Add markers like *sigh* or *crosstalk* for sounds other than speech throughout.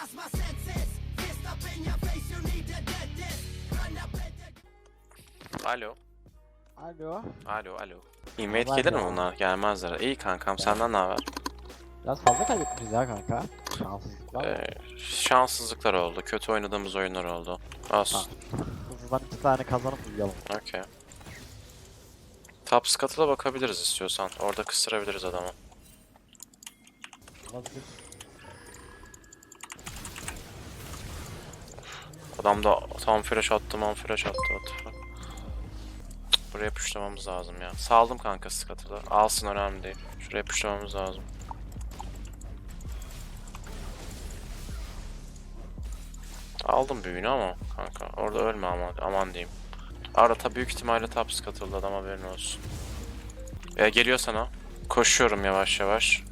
lost my senses. Fist up in your face, you need to get this. Run up at the Alo. Alo. Alo alo. Invade gelir mi bunlar? Gelmezler. İyi kankam senden ne haber? Biraz fazla kaybetmişiz ya kanka. Şanssızlık var. Ee, şanssızlıklar oldu. Kötü oynadığımız oyunlar oldu. Olsun. Hızlıdan iki tane kazanıp uyuyalım. Okey. Top scuttle'a bakabiliriz istiyorsan. Orada kıstırabiliriz adamı. Olabilir. Adam da tam flash attı, man flash attı. Buraya puşlamamız lazım ya. Saldım kanka scuttle'ı. Alsın önemli değil. Şuraya puşlamamız lazım. Aldım büyüğünü ama kanka. Orada ölme ama aman diyeyim. Arata büyük ihtimalle top scuttle'da adam haberin olsun. E, geliyor sana. Koşuyorum yavaş yavaş.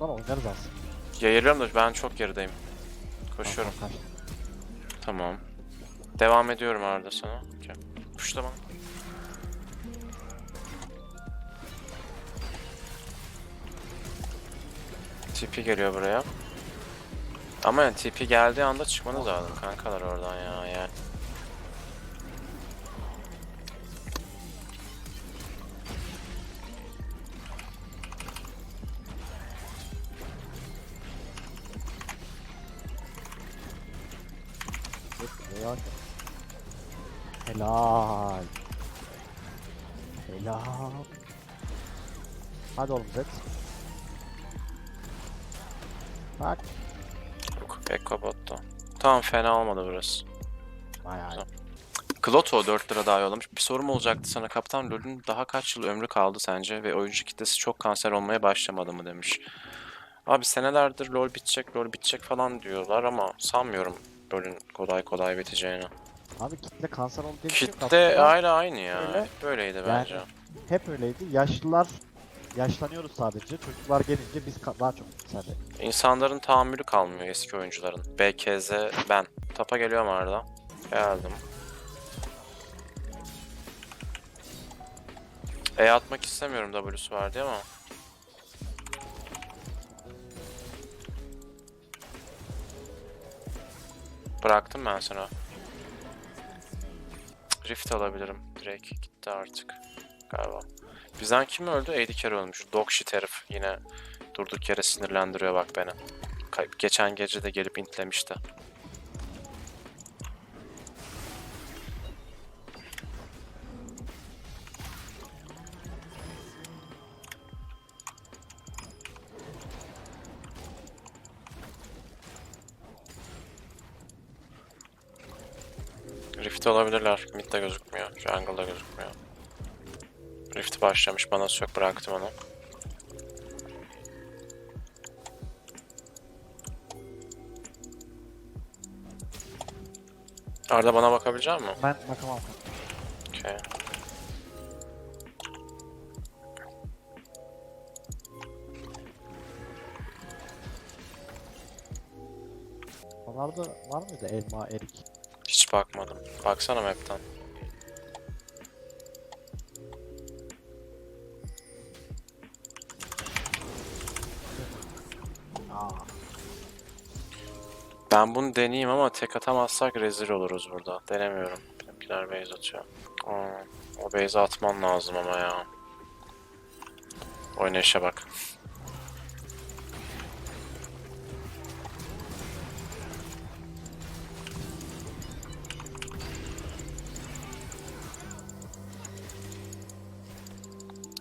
Bundan oynarız aslında. Yayılıyorum da ben çok gerideyim. Koşuyorum. Kaç. Tamam. Devam ediyorum Arda sana. Okay. Puşlama. TP geliyor buraya. Ama yani TP geldiği anda çıkmanız lazım kankalar oradan ya yani. Yok. Helal. Helal. Hadi oğlum Zed. Bak. Yok, Ekko botta. Tamam fena olmadı burası. Bayağı iyi. Kloto 4 lira daha yollamış. Bir sorum olacaktı sana. Kaptan LoL'ün daha kaç yıl ömrü kaldı sence? Ve oyuncu kitlesi çok kanser olmaya başlamadı mı demiş. Abi senelerdir LoL bitecek, LoL bitecek falan diyorlar ama sanmıyorum LoL'ün kolay kolay biteceğini. Abi kitle kanser oldu diye bir şey yok Kitle aslında. aynı ya. Öyle. Hep böyleydi Yani- bence. Hep öyleydi. Yaşlılar yaşlanıyoruz sadece. Çocuklar gelince biz ka- daha çok yükseldi. İnsanların tahammülü kalmıyor eski oyuncuların. BKZ ben. Tapa geliyorum Arda. Geldim. E atmak istemiyorum W'su var diye ama. Bıraktım ben sana. Rift alabilirim. Direkt gitti artık. Galiba. Bizden kim öldü? Carry ölmüş. Dog shit herif. Yine durduk yere sinirlendiriyor bak beni. Geçen gece de gelip intlemişti. Rift olabilirler. Mid de gözükmüyor. Jungle da gözükmüyor. Rift başlamış. Bana yok. Bıraktım onu. Arda bana bakabilecek misin? Ben bakamam. Okey. Onlarda var mıydı elma, erik? Bakmadım. Baksana map'ten. Ben bunu deneyeyim ama tek atamazsak rezil oluruz burada. Denemiyorum. Bizimkiler base atıyor. Aa, o base atman lazım ama ya. Oynayışa bak.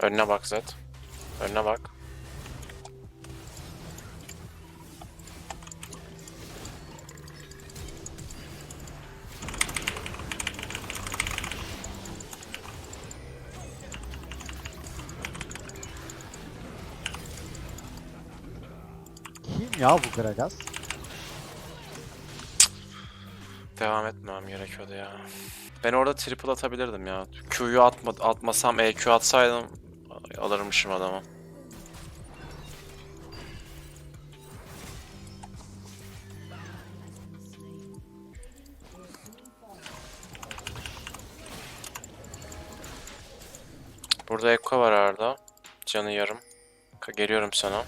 Önüne bak Zed. Önüne bak. Kim ya bu Gragas? Devam etmem gerekiyordu ya. Ben orada triple atabilirdim ya. Q'yu atma, atmasam EQ atsaydım alırmışım adamı. Burada Ekko var Arda. Canı yarım. Geliyorum sana.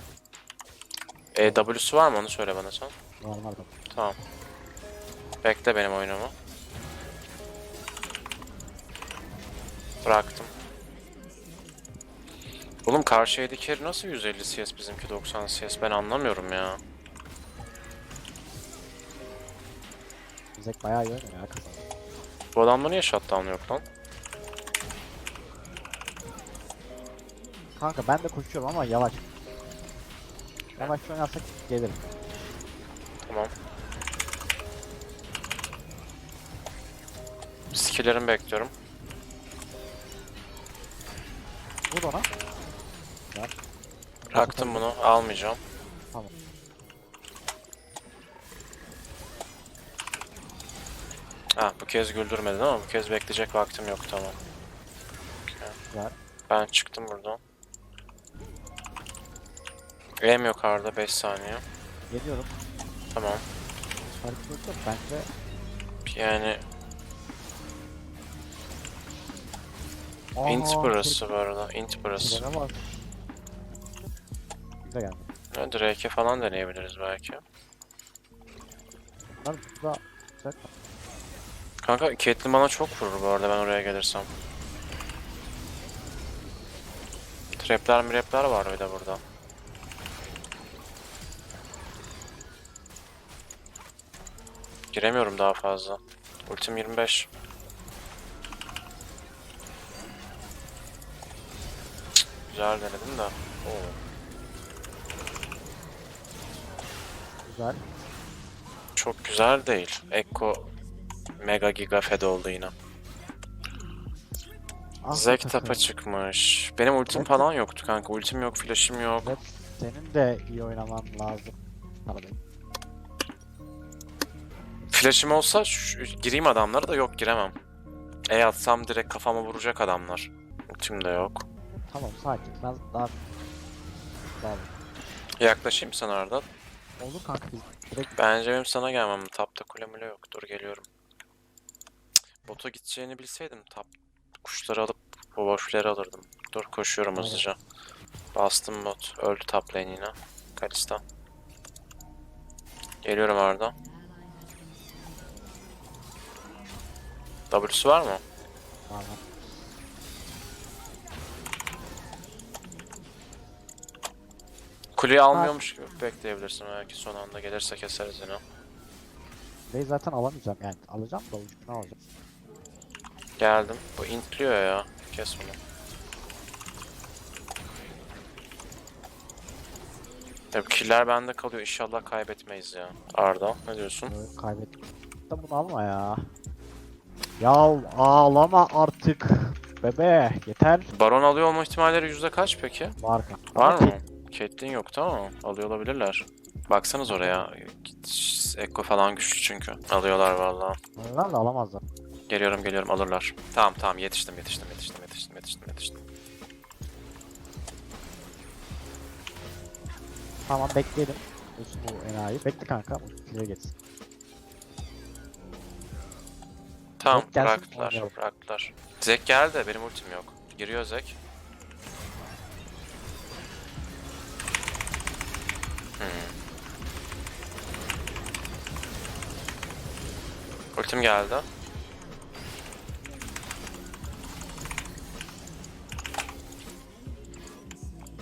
E, W'su var mı onu söyle bana sen. Normal da. Tamam. Bekle benim oyunumu. Bıraktım. Oğlum karşı nasıl 150 CS bizimki 90 CS ben anlamıyorum ya. Zek bayağı iyi oynuyor ya kazandı. Bu adamda niye shutdown yok lan? Kanka ben de koşuyorum ama yavaş. Yavaş oynarsak gelirim. Tamam. Skillerimi bekliyorum. Vur ona. Bıraktım bunu almayacağım. Tamam. Ha bu kez güldürmedin ama bu kez bekleyecek vaktim yok tamam. Güzel. Ben çıktım buradan. Em yok arada 5 saniye. Geliyorum. Tamam. Hareket yok bence. Yani Aha, int burası bu arada. Int burası. Güzel geldi. Ha, Drake'e falan deneyebiliriz belki. Bunlar burada. Kanka Caitlyn bana çok vurur bu arada ben oraya gelirsem. Trapler mirapler var bir de burada. Giremiyorum daha fazla. Ultim 25. Cık, Güzel denedim de. Oo. Güzel. Çok güzel değil. Ekko Mega Giga Fed oldu yine. Ah, Zek tapa çıkmış. Benim ultim Zek- falan yoktu kanka. Ultim yok, flash'im yok. Evet, senin de iyi oynaman lazım. Pardon. Flash'im olsa gireyim adamlara da yok giremem. E atsam direkt kafama vuracak adamlar. Ultim de yok. Tamam sakin. Ben daha... Daha Yaklaşayım sana Arda. Olur kanka biz direkt Bence benim sana gelmem. Tapta kule mule yok. Dur geliyorum. Cık, Bota gideceğini bilseydim tap kuşları alıp o boşları alırdım. Dur koşuyorum Aynen. hızlıca. Bastım bot. Öldü top lane yine. Kalista. Geliyorum Arda. W'su var mı? var Kuleyi almıyormuş gibi bekleyebilirsin belki son anda gelirse keseriz yine. Bey zaten alamayacağım yani. Alacağım da ucunu alacağım. Geldim. Bu intliyor ya. Kes bunu. Ya bu killer bende kalıyor. İnşallah kaybetmeyiz ya. Arda ne diyorsun? Böyle kaybettim. Da bunu alma ya. Ya ağlama artık. Bebe yeter. Baron alıyor olma ihtimalleri yüzde kaç peki? Var kanka. Var mı? Caitlyn yok tamam mı? Alıyor olabilirler. Baksanız oraya. Ekko falan güçlü çünkü. Alıyorlar vallahi. Onlar da alamazlar. Geliyorum geliyorum alırlar. Tamam tamam yetiştim yetiştim yetiştim yetiştim yetiştim yetiştim. Tamam bekleyelim. Bu enayi. Bekle kanka. Size geçsin. Tamam Zek bıraktılar bıraktılar. Zek geldi benim ultim yok. Giriyor Zek. Hmm. Ultim geldi.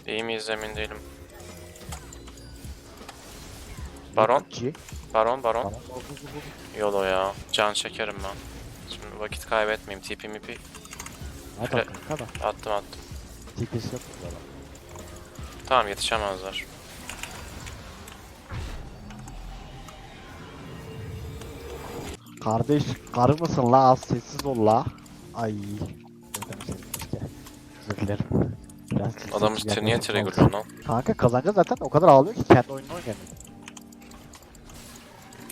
İyi miyiz emin değilim. Baron, baron, baron. Yolo ya. Can çekerim ben. Şimdi vakit kaybetmeyeyim. TP mipi Hadi attım attım. TP'si yok. Tamam yetişemezler. Kardeş karı mısın la az sessiz ol la. Ay. Özür dilerim. Biraz sessiz Adamın yapmak niye olsun. triggerlıyor lan? Kanka kazanacağız zaten o kadar ağlıyor ki kendi oyununu oynayamıyor.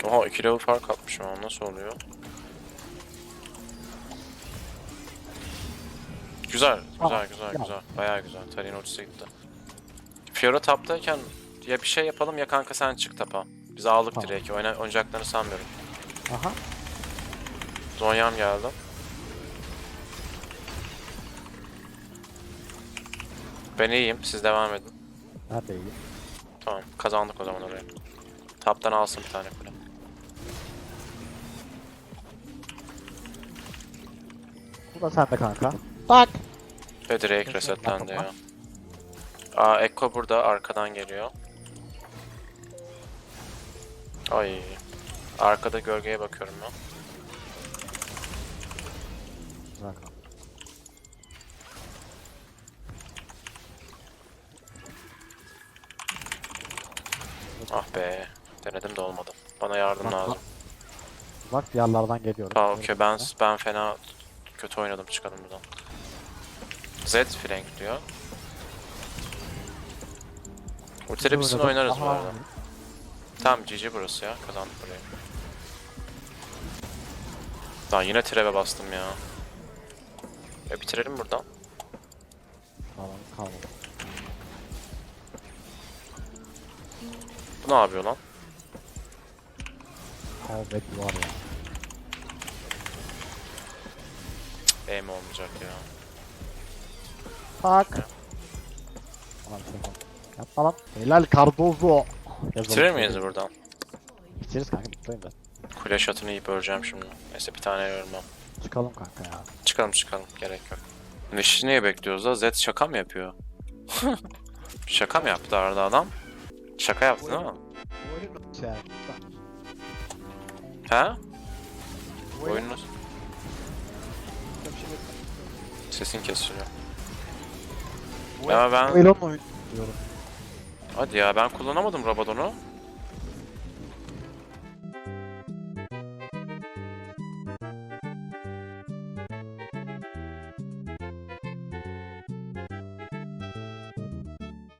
Oha 2 level fark atmışım ama nasıl oluyor? Güzel, güzel, Tamam, güzel, ya. güzel. Bayağı güzel. Tarin ultisi gitti. Fiora taptayken ya bir şey yapalım ya kanka sen çık tapa. Biz aldık Tamam. direkt. Oyna oynayacaklarını sanmıyorum. Aha. Zonyam geldi. Ben iyiyim. Siz devam edin. Ben de iyiyim. Tamam kazandık o zaman orayı. Taptan alsın bir tane kule. Bu da sende kanka. Tak. Ve direkt resetlendi ya. Aa Ekko burada arkadan geliyor. Ay. Arkada gölgeye bakıyorum ben. Ah be. Denedim de olmadı. Bana yardım Bak, lazım. bak. Bak diyarlardan geliyorum. Tamam okey ben ben fena kötü oynadım çıkalım buradan. Z flank diyor. Oynadım. oynarız bu Aha. arada. Tamam GG burası ya kazandık burayı. Daha yine treve bastım ya. Ya bitirelim buradan. Tamam kalmadı. Bu ne yapıyor lan? Kalbek var ya. Aim olmayacak ya. Tak. Şey yapalım. Yapma lan. Helal Cardozo. Bitirir miyiz buradan? Bitiririz kanka bitireyim ben. Kule shot'ını yiyip öleceğim şimdi. Neyse bir tane yormam. Çıkalım kanka ya. Çıkalım çıkalım gerek yok. Neşi niye bekliyoruz da? Zed şaka mı yapıyor? *laughs* şaka mı yaptı arada adam? Şaka yaptı değil mi? Oyun şey. He? Oyun. Oyunun sesin kesiliyor. Ya ben hadi ya ben kullanamadım Rabadon'u.